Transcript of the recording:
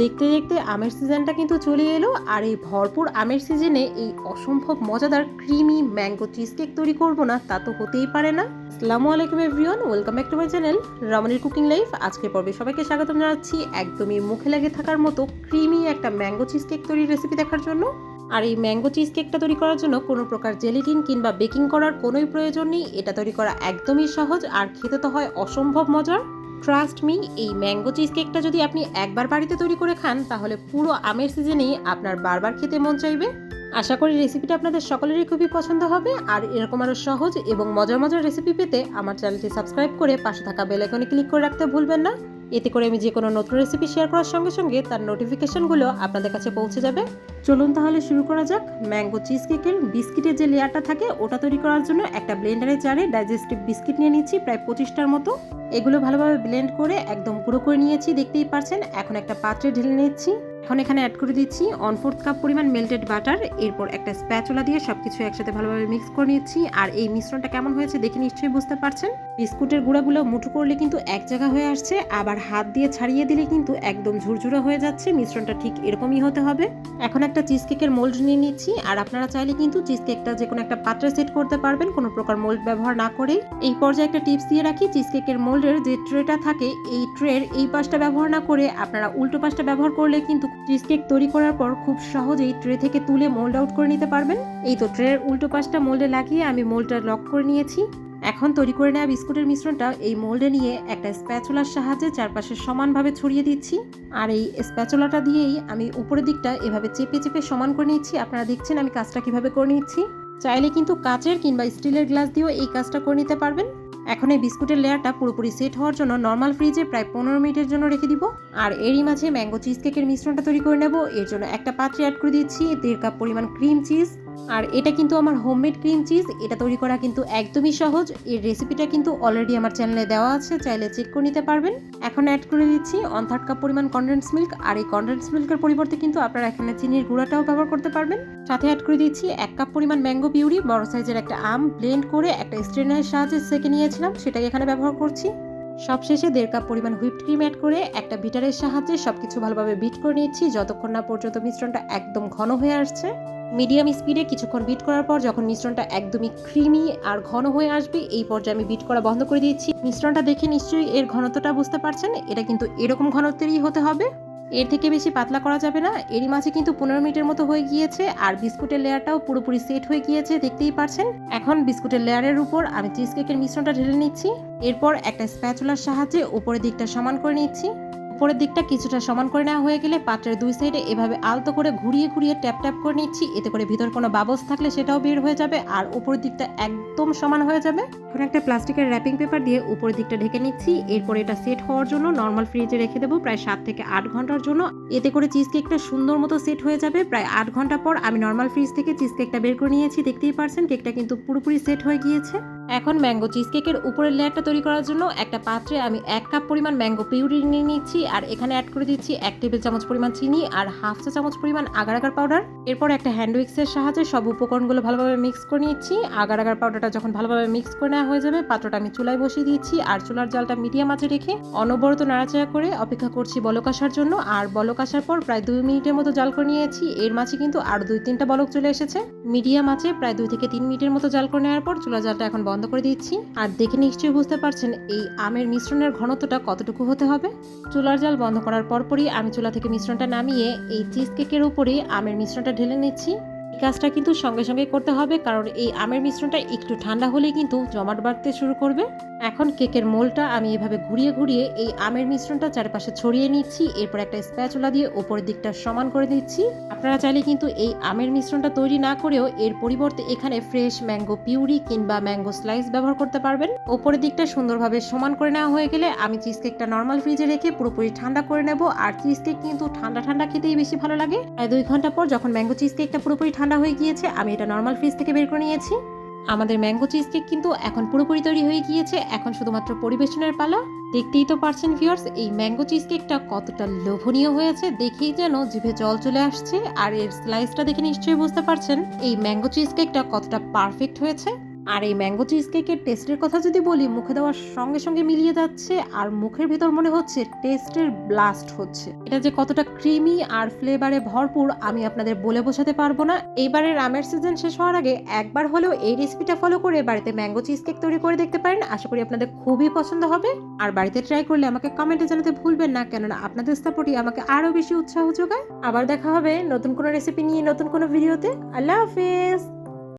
দেখতে দেখতে আমের সিজনটা কিন্তু চলে এলো আর এই ভরপুর আমের সিজনে এই অসম্ভব মজাদার ক্রিমি ম্যাঙ্গো চিজ কেক তৈরি করব না, তা তো হতেই পারে না। আসসালামু আলাইকুম everyone welcome back to my channel রমণীর কুকিং লাইফ আজকের পর্বে সবাইকে স্বাগতম জানাচ্ছি একদমই মুখে লেগে থাকার মতো ক্রিমি একটা ম্যাঙ্গো চিজ কেক তৈরির রেসিপি দেখার জন্য। আর এই ম্যাঙ্গো চিজ কেকটা তৈরি করার জন্য কোনো প্রকার জেলিটিন কিংবা বেকিং করার কোনোই প্রয়োজন নেই, এটা তৈরি করা একদমই সহজ আর খেতে তো হয় অসম্ভব মজার। ট্রাস্ট মি এই ম্যাঙ্গো চিজ কেকটা যদি আপনি একবার বাড়িতে তৈরি করে খান, তাহলে পুরো আমের সিজনেই আপনার বারবার খেতে মন চাইবে। আশা করি রেসিপিটা আপনাদের সকলেরই খুবই পছন্দ হবে। আর এরকম আরও সহজ এবং মজার মজার রেসিপি পেতে আমার চ্যানেলটি সাবস্ক্রাইব করে পাশে থাকা বেল আইকনে ক্লিক করে রাখতে ভুলবেন না। এতে করে আমি যে কোনো নতুন রেসিপি শেয়ার করার সঙ্গে সঙ্গে তার নোটিফিকেশনগুলো আপনাদের কাছে পৌঁছে যাবে। চলুন তাহলে শুরু করা যাক। ম্যাঙ্গো চিজ কেকের বিস্কিটের যে লেয়ারটা থাকে, ওটা তৈরি করার জন্য একটা ব্লেন্ডারের জারে ডাইজেস্টিভ বিস্কিট নিয়ে নিচ্ছি, প্রায় পঁচিশটার মতো। এগুলো ভালোভাবে ব্লেন্ড করে একদম গুঁড়ো করে নিয়েছি, দেখতেই পারছেন এখন একটা পাত্রে ঢেলে নিচ্ছি। এখন এখানে অ্যাড করে দিচ্ছি অন ফোর্থ কাপ পরিমাণ মেল্টেড বাটার এরপর একটা স্প্যাচুলা দিয়ে সবকিছু একসাথে ভালোভাবে মিক্স করে নিচ্ছি। আর এই মিশ্রণটা কেমন হয়েছে দেখে নিশ্চয়ই বুঝতে পারছেন। বিস্কুটের গুঁড়াগুলো মুঠো করলে কিন্তু এক জায়গা হয়ে আসছে, আবার হাত দিয়ে ছাড়িয়ে দিলে কিন্তু একদম ঝুরঝুরে হয়ে যাচ্ছে। মিশ্রণটা ঠিক এরকমই হতে হবে। এখন একটা চিজ কেকের মোল্ড নিয়ে নিচ্ছি, আর আপনারা চাইলে কিন্তু চিজ কেকটা যে কোনো একটা পাত্রে সেট করতে পারবেন, কোনো প্রকার মোল্ড ব্যবহার না করে। এই পর্যায়ে একটা টিপস দিয়ে রাখি চিজ কেকের মোল্ডের যে ট্রেটা থাকে, এই ট্রের এই পাশটা ব্যবহার না করে আপনারা উল্টো পাশটা ব্যবহার করলে কিন্তু চিজ কেক তৈরি করার পর খুব সহজেই ট্রে থেকে তুলে মোল্ড আউট করে নিতে পারবেন। এই তো ট্রের উল্টো পাশটা মোল্ডে লাগিয়ে আমি মোল্ডটা লক করে নিয়েছি। এখন তৈরি করে নেওয়া বিস্কুটের মিশ্রণটা এই মোল্ডে নিয়ে একটা স্প্যাচুলার সাহায্যে চারপাশে সমানভাবে ছড়িয়ে দিচ্ছি। আর এই স্প্যাচুলাটা দিয়েই আমি উপরের দিকটা এভাবে চেপে চেপে সমান করে নিচ্ছি। আপনারা দেখছেন আমি কাজটা কীভাবে করে নিচ্ছি। চাইলে কিন্তু কাচের কিংবা স্টিলের গ্লাস দিয়েও এই কাজটা করে নিতে পারবেন। এখন এই বিস্কুটের লেয়ারটা পুরোপুরি সেট হওয়ার জন্য নর্মাল ফ্রিজে প্রায় পনেরো মিনিটের জন্য রেখে দিব। আর এরই মাঝে ম্যাঙ্গো চিজ কেকের মিশ্রণটা তৈরি করে নেব। এর জন্য একটা পাত্রে অ্যাড করে দিচ্ছি দেড় কাপ পরিমাণ ক্রিম চিজ আর এটা কিন্তু আমার হোমমেড ক্রিম চিজ এটা তৈরি করা কিন্তু একদমই সহজ। এর রেসিপিটা কিন্তু অলরেডি আমার চ্যানেলে দেওয়া আছে, চাইলে চেক করে নিতে পারবেন। এখন অ্যাড করে দিচ্ছি অন থার্ড কাপ পরিমাণ কনডেন্স মিল্ক আর এই কনডেন্স মিল্কের পরিবর্তে কিন্তু আপনারা এখানে চিনির গুঁড়াটাও ব্যবহার করতে পারবেন। সাথে অ্যাড করে দিচ্ছি এক কাপ পরিমাণ ম্যাঙ্গো পিউরি বড় সাইজের একটা আম ব্লেন্ড করে একটা স্ট্রেনারের সাহায্যে সেকে নিয়েছিলাম, সেটাই এখানে ব্যবহার করছি। সবশেষে দেড় কাপ পরিমাণ হুইপড ক্রিম অ্যাড করে একটা বিটারের সাহায্যে সব কিছু ভালোভাবে বিট করে নিচ্ছি যতক্ষণ না পর্যন্ত মিশ্রণটা একদম ঘন হয়ে আসছে। মিডিয়াম স্পিডে কিছুক্ষণ বিট করার পর যখন মিশ্রণটা একদমই ক্রিমি আর ঘন হয়ে আসবে, এই পর্যায়ে আমি বিট করা বন্ধ করে দিয়েছি। মিশ্রণটা দেখে নিশ্চয়ই এর ঘনত্বটা বুঝতে পারছেন? এটা কিন্তু এরকম ঘনত্বেরই হতে হবে। এর থেকে বেশি পাতলা করা যাবে না। এরই মাঝে কিন্তু পনেরো মিনিটের মতো হয়ে গিয়েছে আর বিস্কুটের লেয়ারটাও পুরোপুরি সেট হয়ে গিয়েছে, দেখতেই পারছেন। এখন বিস্কুটের লেয়ারের উপর আমি চিজ কেকের মিশ্রণটা ঢেলে নিচ্ছি। এরপর একটা স্প্যাচুলার সাহায্যে উপরের দিকটা সমান করে নিচ্ছি। উপরের দিকটা কিছুটা সমান করে নেওয়া হয়ে গেলে পাত্রের দুই সাইডে এভাবে আলতো করে ঘুরিয়ে ঘুরিয়ে ট্যাপ ট্যাপ করে নিচ্ছি। এতে করে ভিতর কোনো বাবলস থাকলে সেটাও বের হয়ে যাবে আর উপরের দিকটা একদম সমান হয়ে যাবে। এখন একটা প্লাস্টিকের র্যাপিং পেপার দিয়ে উপরের দিকটা ঢেকে নিচ্ছি। এরপর এটা সেট হওয়ার জন্য নর্মাল ফ্রিজে রেখে দেবো প্রায় সাত থেকে আট ঘণ্টার জন্য। এতে করে চিজ কেকটা সুন্দর মতো সেট হয়ে যাবে। প্রায় আট ঘণ্টা পর আমি নর্মাল ফ্রিজ থেকে চিজ কেকটা বের করে নিয়েছি। দেখতেই পারছেন কেকটা কিন্তু পুরোপুরি সেট হয়ে গিয়েছে। এখন ম্যাঙ্গো চিজ কেকের উপরের লেয়ারটা তৈরি করার জন্য একটা পাত্রে আমি এক কাপ পরিমাণ ম্যাঙ্গো পিউরি নিয়ে নিচ্ছি আর এখানে অ্যাড করে দিচ্ছি এক টেবিল চামচ পরিমাণ চিনি আর হাফ চা চামচ পরিমাণ আগার আগার পাউডার এরপর একটা হ্যান্ড উইক্সের সাহায্যে সব উপকরণগুলো ভালোভাবে মিক্স করে নিচ্ছি। আগার আগার পাউডারটা যখন ভালোভাবে মিক্স করে নেওয়া হয়ে যাবে, পাত্রটা আমি চুলায় বসিয়ে দিচ্ছি আর চুলার জালটা মিডিয়াম আঁচে রেখে অনবরত নাড়াচাড়া করে অপেক্ষা করছি বলক আসার জন্য। আর বলক আসার পর প্রায় দুই মিনিটের মতো জাল করে নিয়েছি। এর মাঝে কিন্তু আর দুই তিনটা বলক চলে এসেছে। মিডিয়াম আছে প্রায় দুই থেকে তিন মিনিটের মতো জাল করে নেওয়ার পর চুলা জালটা এখন বন্ধ করে দিচ্ছি। আর দেখে নিশ্চয়ই বুঝতে পারছেন এই আমের মিশ্রণের ঘনত্বটা কতটুকু হতে হবে। চুলার জাল বন্ধ করার পরপরই আমি চুলা থেকে মিশ্রণটা নামিয়ে এই চিজ কেকের উপরে আমের মিশ্রণটা ঢেলে নিচ্ছি। কাজটা কিন্তু সঙ্গে সঙ্গে করতে হবে, কারণ এই আমের মিশ্রণটা একটু ঠান্ডা হলেই কিন্তু জমাট বাড়তে শুরু করবে। এখন কেকের মোলটা আমি এভাবে ঘুরিয়ে ঘুরিয়ে এই আমের মিশ্রণটা চারপাশে ছড়িয়ে নিচ্ছি, এরপর একটা স্প্যাচুলা দিয়ে ওপরের দিকটা সমান করে দিচ্ছি। আপনারা চাইলে কিন্তু এই আমের মিশ্রণটা তৈরি না করেও এর পরিবর্তে এখানে ফ্রেশ ম্যাঙ্গো পিউরি কিংবা ম্যাঙ্গো স্লাইস ব্যবহার করতে পারবেন। ওপরের দিকটা সুন্দরভাবে সমান করে নেওয়া হয়ে গেলে আমি চিজ কেকটা নর্মাল ফ্রিজে রেখে পুরোপুরি ঠান্ডা করে নেব, আর চিজ কেক কিন্তু ঠান্ডা ঠান্ডা খেতেই বেশি ভালো লাগে। দুই ঘণ্টা পর যখন ম্যাঙ্গো চিজ কেকটা পুরোপুরি ঠান্ডা হয়ে গিয়েছে, আমি এটা নর্মাল ফ্রিজ থেকে বের করে নিয়েছি। আমাদের ম্যাঙ্গো চিজ কেক কিন্তু এখন পুরোপুরি তৈরি হয়ে গিয়েছে। এখন শুধুমাত্র পরিবেশনের পালা। দেখতেই তো পারছেন ভিউয়ার্স এই ম্যাঙ্গো চিজ কেকটা কতটা লোভনীয় হয়েছে। দেখেই যেন জিভে জল চলে আসছে। আর এর স্লাইসটা দেখে নিশ্চয়ই বুঝতে পারছেন, এই ম্যাঙ্গো চিজ কেকটা কতটা পারফেক্ট হয়েছে। আর এই ম্যাঙ্গো চিজ কেকের টেস্টের কথা যদি বলি, মুখে দেওয়ার সঙ্গে সঙ্গে মিলিয়ে যাচ্ছে আর মুখের ভেতর মনে হচ্ছে টেস্টের ব্লাস্ট হচ্ছে। এটা যে কতটা ক্রিমি আর ফ্লেভারে ভরপুর, আমি আপনাদের বলে বোঝাতে পারব না। এইবারের আমের সিজন শেষ হওয়ার আগে একবার হলেও এই রেসিপিটা ফলো করে বাড়িতে ম্যাঙ্গো চিজ কেক তৈরি করে দেখতে পারেন। আশা করি আপনাদের খুবই পছন্দ হবে। আর বাড়িতে ট্রাই করলে আমাকে কমেন্টে জানাতে ভুলবেন না, কেননা আপনাদের সাপোর্টই আমাকে আরও বেশি উৎসাহ যোগায়। আবার দেখা হবে নতুন কোনো রেসিপি নিয়ে নতুন কোনো ভিডিওতে আল্লাহ হাফেজ!